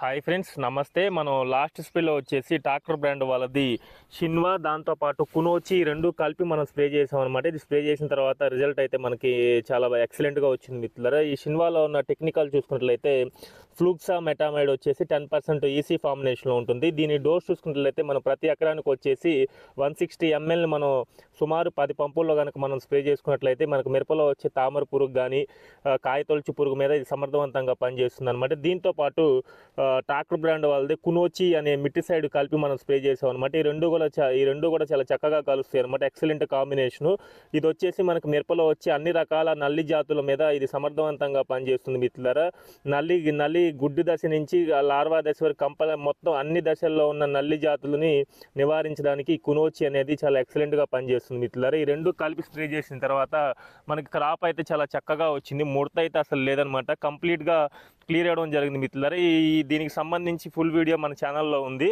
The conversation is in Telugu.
హాయ్ ఫ్రెండ్స్ నమస్తే. మనం లాస్ట్ స్ప్రేలో వచ్చేసి టాక్టర్ బ్రాండ్ వాళ్ళది షిన్వా. దాంతోపాటు కునోచి రెండు కలిపి మనం స్ప్రే చేసాం అనమాట ఇది స్ప్రే చేసిన తర్వాత రిజల్ట్ అయితే మనకి చాలా ఎక్సలెంట్గా వచ్చింది మిత్రులరా. ఈ షిన్వాలో ఉన్న టెక్నికల్ చూసుకున్నట్లయితే ఫ్లూక్సా మెటామైడ్ వచ్చేసి టెన్ పర్సెంట్ ఈసీ ఫార్మినేషన్లో ఉంటుంది. దీని డోస్ చూసుకున్నట్లయితే మనం ప్రతి ఎకరానికి వచ్చేసి వన్ సిక్స్టీ ఎంఎల్ని మనం సుమారు పది పంపుల్లో కనుక మనం స్ప్రే చేసుకున్నట్లయితే మనకు మిరపలో వచ్చే తామర పురుగు కానీ కాయతొలచి పురుగు మీద ఇది సమర్థవంతంగా పనిచేస్తుంది అనమాట దీంతో పాటు ట్రాక్టర్ బ్రాండ్ వాళ్ళది కునోచి అనే మిట్టి సైడ్ కలిపి మనం స్ప్రే చేసాం అనమాట ఈ రెండు కూడా చా- ఈ రెండు కూడా చాలా చక్కగా కలుస్తాయి అనమాట ఎక్సలెంట్ కాంబినేషను ఇది వచ్చేసి మనకు మిరపలో వచ్చే అన్ని రకాల నల్లి జాతుల మీద ఇది సమర్థవంతంగా పనిచేస్తుంది మిత్రులారా. నల్లి నల్లి గుడ్డు దశ నుంచి లార్వా దశ వరకు కంపల మొత్తం అన్ని దశల్లో ఉన్న నల్లి జాతులని నివారించడానికి కునోచి అనేది చాలా ఎక్సలెంట్గా పనిచేస్తుంది మిత్రులారా. ఈ రెండు కలిపి స్ప్రే చేసిన తర్వాత మనకి క్రాప్ అయితే చాలా చక్కగా వచ్చింది. ముడత అయితే అసలు లేదనమాట. కంప్లీట్గా క్లియర్ అవ్వడం జరిగింది మిత్రులారా. ఈ దీనికి సంబంధించి ఫుల్ వీడియో మన ఛానల్లో ఉంది.